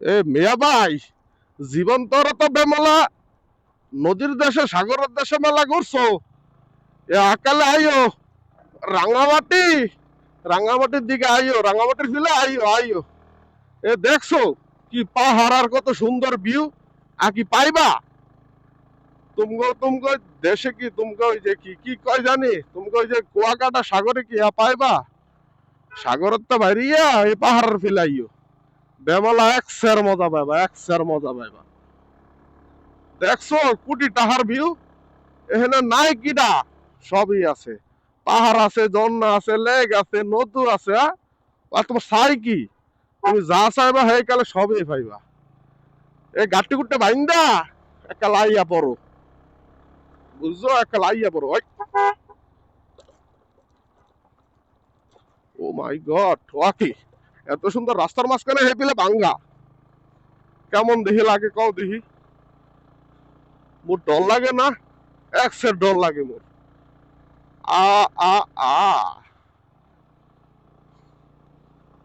এ মিয়া ভাই জীবন তোর তো বেমেলা, নদীর দেশে, সাগরের দেশে মেলা করছ এ আকালে আইও, রাঙামাটি, রাঙামাটির দিকে আইও, রাঙামাটির ফিলে আইও আইও। এ দেখছ কি পাহাড় আর কত সুন্দর ভিউ আর কি পাইবা? তুমগো তুমগো দেশে কি, তুমগো ওই যে কি কি কয় জানি? তুমগো ওই যে কুয়াকাটা সাগরে কি পাইবা? সাগরের তো বাইরিয়া এই পাহাড়ের ফিলাইও বেমালা এক সের মজা পাইবা, এক সের মজা পাইবা। দেখছ, কোটি টাহার ভিউ? এখানে নাই কিডা সবই আছে। পাহাড় আছে, ঝর্ণা আছে, লেক আছে, নদু আছে আর তোমার সাই কি? তুমি যা চাইবা, সেই কালে সবই পাইবা। এই গাটি গুটে বাইন্দা, একটা লাইয়া পড়ো বুঝছ? একটা লাইয়া পড়ো ও মাই গড ওয়াকি এত সুন্দর রাস্তার মাঝখানে হে পেলে বাঙ্গা কেমন দেখি লাগে কও দেখি। মোর ডর লাগে না, এক সের ডর লাগে মোর। আ আ আ।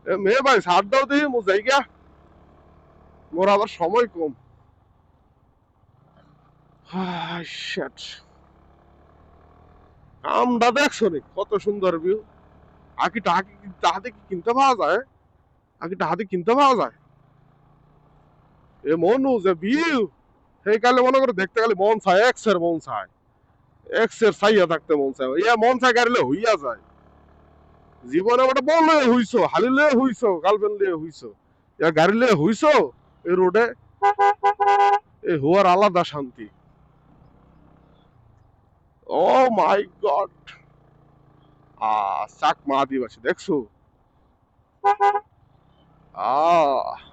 এ মেয়ে ভাই ছাড় দাও দেখি, মোর জায়গা। মোর আবার সময় কম। আমটা দেখছ নি, কত সুন্দর ভিউ আকি টাকি তাহাতে কি কিনতে পাওয়া যায়? আকি তাহাতে কিনতে পাওয়া যায়। এ মনু যে ভিউ সেই কালে মনে করে দেখতে গেলে মন চায় এক্সের মন চায়। এক্সের চাইয়া থাকতে মন চায়। ইয়া মন চায় গাড়িলে হইয়া যায়। জীবনে ওটা বলে হইছো হালিলে হইছো গার্লফ্রেন্ড লিয়ে হইছো। ইয়া গাড়ি লিয়ে হইছো এই রোডে এ হওয়ার আলাদা শান্তি। ও মাই গড আ চাক মা দেখছ? আ